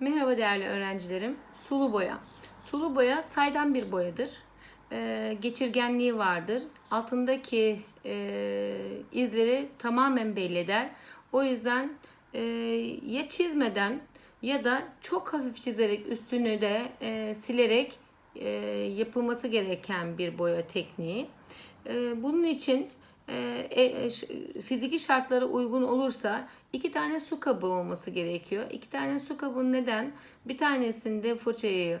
Merhaba değerli öğrencilerim. Sulu boya. Sulu boya saydam bir boyadır. Ee, geçirgenliği vardır. Altındaki e, izleri tamamen belli eder. O yüzden e, ya çizmeden ya da çok hafif çizerek üstünü de e, silerek e, yapılması gereken bir boya tekniği. E, bunun için e, e, ş- fiziki şartlara uygun olursa iki tane su kabı olması gerekiyor. İki tane su kabı neden? Bir tanesinde fırçayı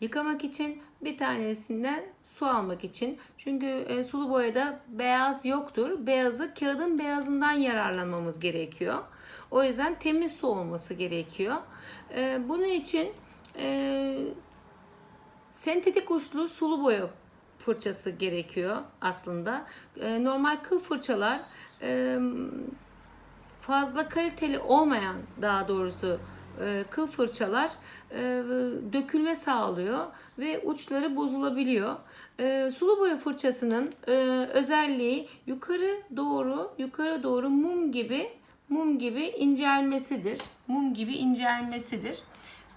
yıkamak için, bir tanesinden su almak için. Çünkü e, sulu boyada beyaz yoktur. Beyazı kağıdın beyazından yararlanmamız gerekiyor. O yüzden temiz su olması gerekiyor. E, bunun için e, sentetik uçlu sulu boya fırçası gerekiyor aslında. E, normal kıl fırçalar e, fazla kaliteli olmayan daha doğrusu e, kıl fırçalar dökülme sağlıyor ve uçları bozulabiliyor. Sulu boya fırçasının özelliği yukarı doğru yukarı doğru mum gibi mum gibi incelmesidir. Mum gibi incelmesidir.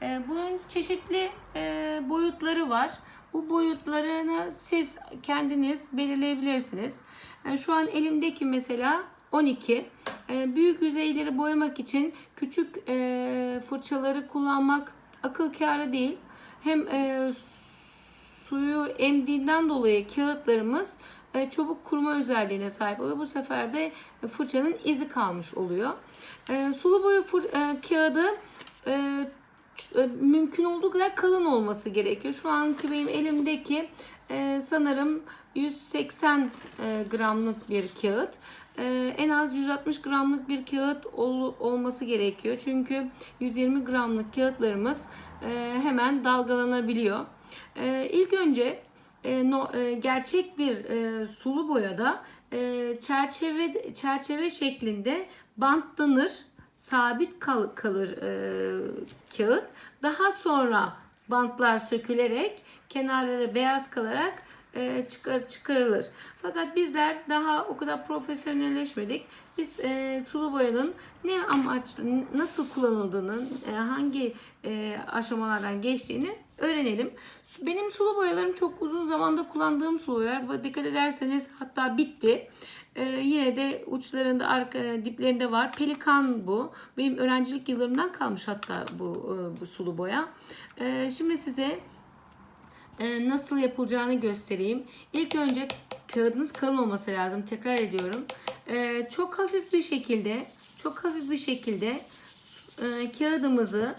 Bunun çeşitli boyutları var. Bu boyutlarını siz kendiniz belirleyebilirsiniz. Yani şu an elimdeki mesela 12. E, büyük yüzeyleri boyamak için küçük e, fırçaları kullanmak akıl kârı değil. Hem e, suyu emdiğinden dolayı kağıtlarımız e, çabuk kuruma özelliğine sahip oluyor. Bu sefer de fırçanın izi kalmış oluyor. E, sulu boya e, kağıdı e, e, mümkün olduğu kadar kalın olması gerekiyor. Şu anki benim elimdeki e, sanırım 180 e, gramlık bir kağıt. E, en az 160 gramlık bir kağıt ol- olması gerekiyor. Çünkü 120 gramlık kağıtlarımız e, hemen dalgalanabiliyor. E, ilk önce e, no, e, gerçek bir e, sulu boyada e, çerçeve çerçeve şeklinde bantlanır, sabit kal, kalır e, kağıt. Daha sonra bantlar sökülerek kenarları beyaz kalarak e, çıkar, çıkarılır. Fakat bizler daha o kadar profesyonelleşmedik. Biz e, sulu boyanın ne amaçlı, nasıl kullanıldığını, e, hangi e, aşamalardan geçtiğini öğrenelim. Benim sulu boyalarım çok uzun zamanda kullandığım sulu boyalar. Dikkat ederseniz hatta bitti. E, yine de uçlarında, arka, diplerinde var. Pelikan bu. Benim öğrencilik yıllarımdan kalmış hatta bu, e, bu sulu boya. E, şimdi size e, nasıl yapılacağını göstereyim. İlk önce kağıdınız kalın olması lazım. Tekrar ediyorum. E, çok hafif bir şekilde, çok hafif bir şekilde e, kağıdımızı,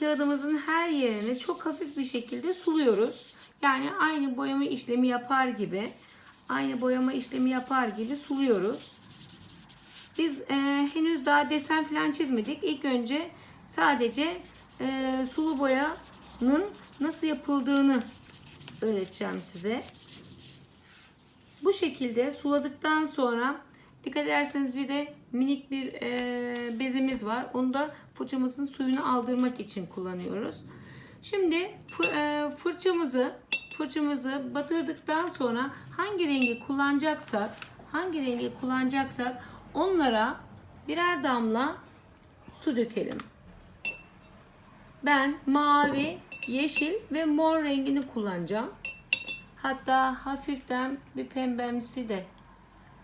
kağıdımızın her yerini çok hafif bir şekilde suluyoruz. Yani aynı boyama işlemi yapar gibi, aynı boyama işlemi yapar gibi suluyoruz. Biz e, henüz daha desen falan çizmedik. İlk önce sadece e, sulu boyanın nasıl yapıldığını öğreteceğim size. Bu şekilde suladıktan sonra dikkat ederseniz bir de minik bir e, bezimiz var. Onu da fırçamızın suyunu aldırmak için kullanıyoruz. Şimdi fır- e, fırçamızı fırçamızı batırdıktan sonra hangi rengi kullanacaksak hangi rengi kullanacaksak onlara birer damla su dökelim. Ben mavi, yeşil ve mor rengini kullanacağım. Hatta hafiften bir pembemsi de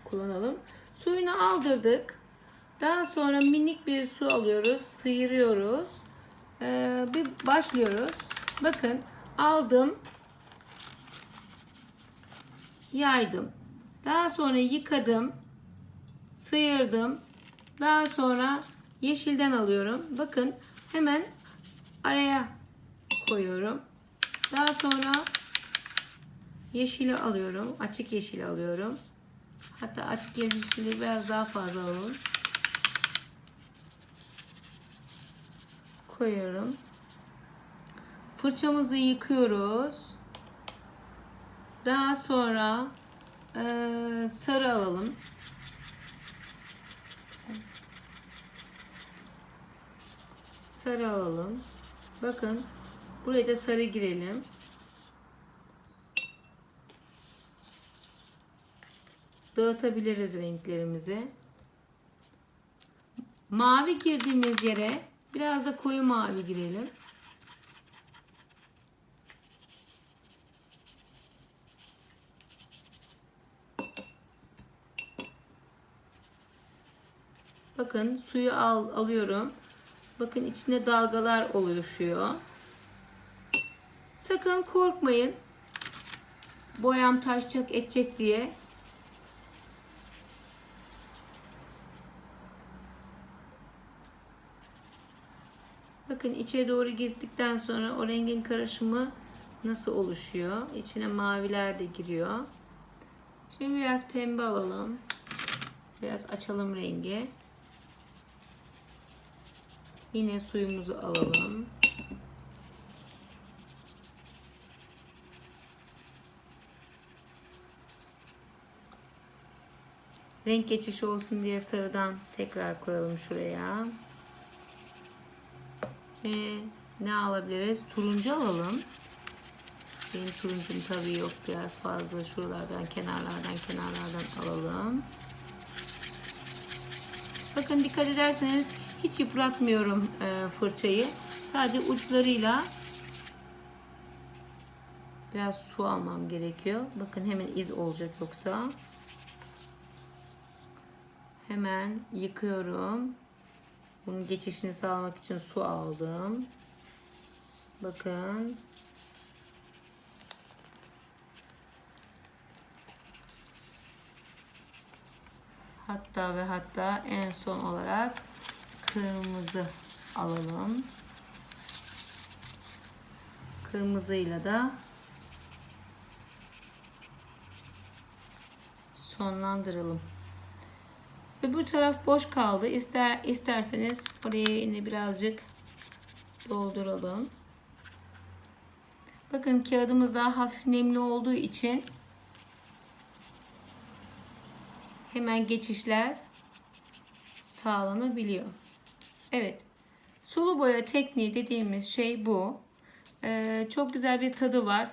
kullanalım. Suyunu aldırdık. Daha sonra minik bir su alıyoruz, sıyırıyoruz. Ee, bir başlıyoruz. Bakın aldım, yaydım. Daha sonra yıkadım, sıyırdım. Daha sonra yeşilden alıyorum. Bakın hemen araya koyuyorum. Daha sonra yeşili alıyorum. Açık yeşili alıyorum. Hatta açık yeşili biraz daha fazla alalım. Koyuyorum. Fırçamızı yıkıyoruz. Daha sonra eee, sarı alalım. Sarı alalım. Bakın buraya da sarı girelim. Dağıtabiliriz renklerimizi. Mavi girdiğimiz yere Biraz da koyu mavi girelim. Bakın suyu al, alıyorum. Bakın içinde dalgalar oluşuyor. Sakın korkmayın. Boyam taşacak edecek diye. Bakın içe doğru girdikten sonra o rengin karışımı nasıl oluşuyor? İçine maviler de giriyor. Şimdi biraz pembe alalım. Biraz açalım rengi. Yine suyumuzu alalım. Renk geçişi olsun diye sarıdan tekrar koyalım şuraya. Şimdi ne alabiliriz? Turuncu alalım. Benim turuncum tabii yok. Biraz fazla şuralardan, kenarlardan, kenarlardan alalım. Bakın dikkat ederseniz hiç yıpratmıyorum e, fırçayı. Sadece uçlarıyla biraz su almam gerekiyor. Bakın hemen iz olacak yoksa. Hemen yıkıyorum. Bunun geçişini sağlamak için su aldım. Bakın. Hatta ve hatta en son olarak kırmızı alalım. Kırmızıyla da sonlandıralım. Bu taraf boş kaldı. İster isterseniz oraya yine birazcık dolduralım. Bakın kağıdımız daha hafif nemli olduğu için hemen geçişler sağlanabiliyor. Evet. Sulu boya tekniği dediğimiz şey bu. Ee, çok güzel bir tadı var.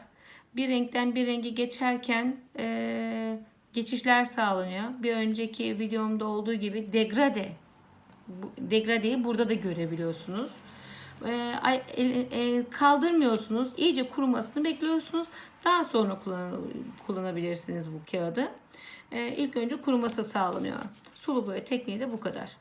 Bir renkten bir rengi geçerken e, geçişler sağlanıyor. Bir önceki videomda olduğu gibi degrade degradeyi burada da görebiliyorsunuz. Ee, el- e, kaldırmıyorsunuz. İyice kurumasını bekliyorsunuz. Daha sonra kullan- kullanabilirsiniz bu kağıdı. Ee, ilk önce kuruması sağlanıyor. Sulu boya tekniği de bu kadar.